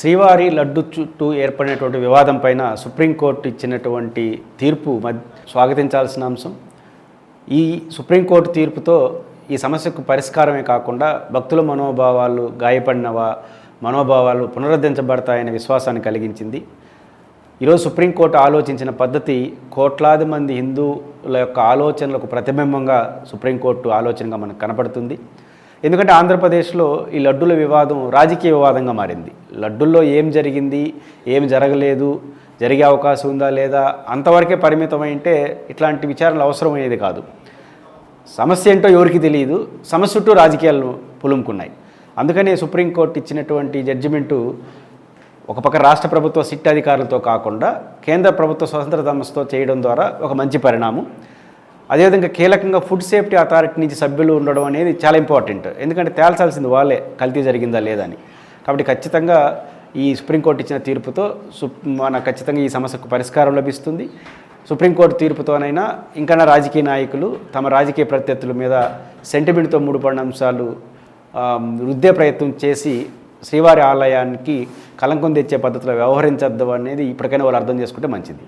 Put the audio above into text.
శ్రీవారి లడ్డు చుట్టూ ఏర్పడినటువంటి వివాదం పైన సుప్రీంకోర్టు ఇచ్చినటువంటి తీర్పు మధ్య స్వాగతించాల్సిన అంశం. ఈ సుప్రీంకోర్టు తీర్పుతో ఈ సమస్యకు పరిష్కారమే కాకుండా భక్తుల మనోభావాలు గాయపడినవా మనోభావాలు పునరుద్ధరించబడతాయనే విశ్వాసాన్ని కలిగించింది. ఈరోజు సుప్రీంకోర్టు ఆలోచించిన పద్ధతి కోట్లాది మంది హిందువుల యొక్క ఆలోచనలకు ప్రతిబింబంగా సుప్రీంకోర్టు ఆలోచనగా మనకు కనపడుతుంది. ఎందుకంటే ఆంధ్రప్రదేశ్లో ఈ లడ్డుల వివాదం రాజకీయ వివాదంగా మారింది. లడ్డుల్లో ఏం జరిగింది ఏం జరగలేదు జరిగే అవకాశం ఉందా లేదా అంతవరకే పరిమితమైంటే ఇట్లాంటి విచారణలు అవసరమయ్యేది కాదు. సమస్య ఏంటో ఎవరికి తెలియదు. సమస్య చుట్టూ రాజకీయాలు పులుముకున్నాయి. అందుకనే సుప్రీంకోర్టు ఇచ్చినటువంటి జడ్జిమెంటు ఒక పక్క రాష్ట్ర ప్రభుత్వ సిట్ అధికారులతో కాకుండా కేంద్ర ప్రభుత్వ స్వతంత్ర సంస్థతో చేయడం ద్వారా ఒక మంచి పరిణామం. అదేవిధంగా కీలకంగా ఫుడ్ సేఫ్టీ అథారిటీ నుంచి సభ్యులు ఉండడం అనేది చాలా ఇంపార్టెంట్ ఎందుకంటే తేల్చాల్సింది వాళ్ళే కల్తీ జరిగిందా లేదా అని. కాబట్టి ఖచ్చితంగా ఈ సుప్రీంకోర్టు ఇచ్చిన తీర్పుతో సు మన ఖచ్చితంగా ఈ సమస్యకు పరిష్కారం లభిస్తుంది. సుప్రీంకోర్టు తీర్పుతోనైనా ఇంకా రాజకీయ నాయకులు తమ రాజకీయ ప్రత్యర్థుల మీద సెంటిమెంట్తో ముడిపడిన అంశాలు వృద్ధే ప్రయత్నం చేసి శ్రీవారి ఆలయానికి కలంకం తెచ్చే పద్ధతిలో వ్యవహరించద్దు అనేది ఇప్పటికైనా వాళ్ళు అర్థం చేసుకుంటే మంచిది.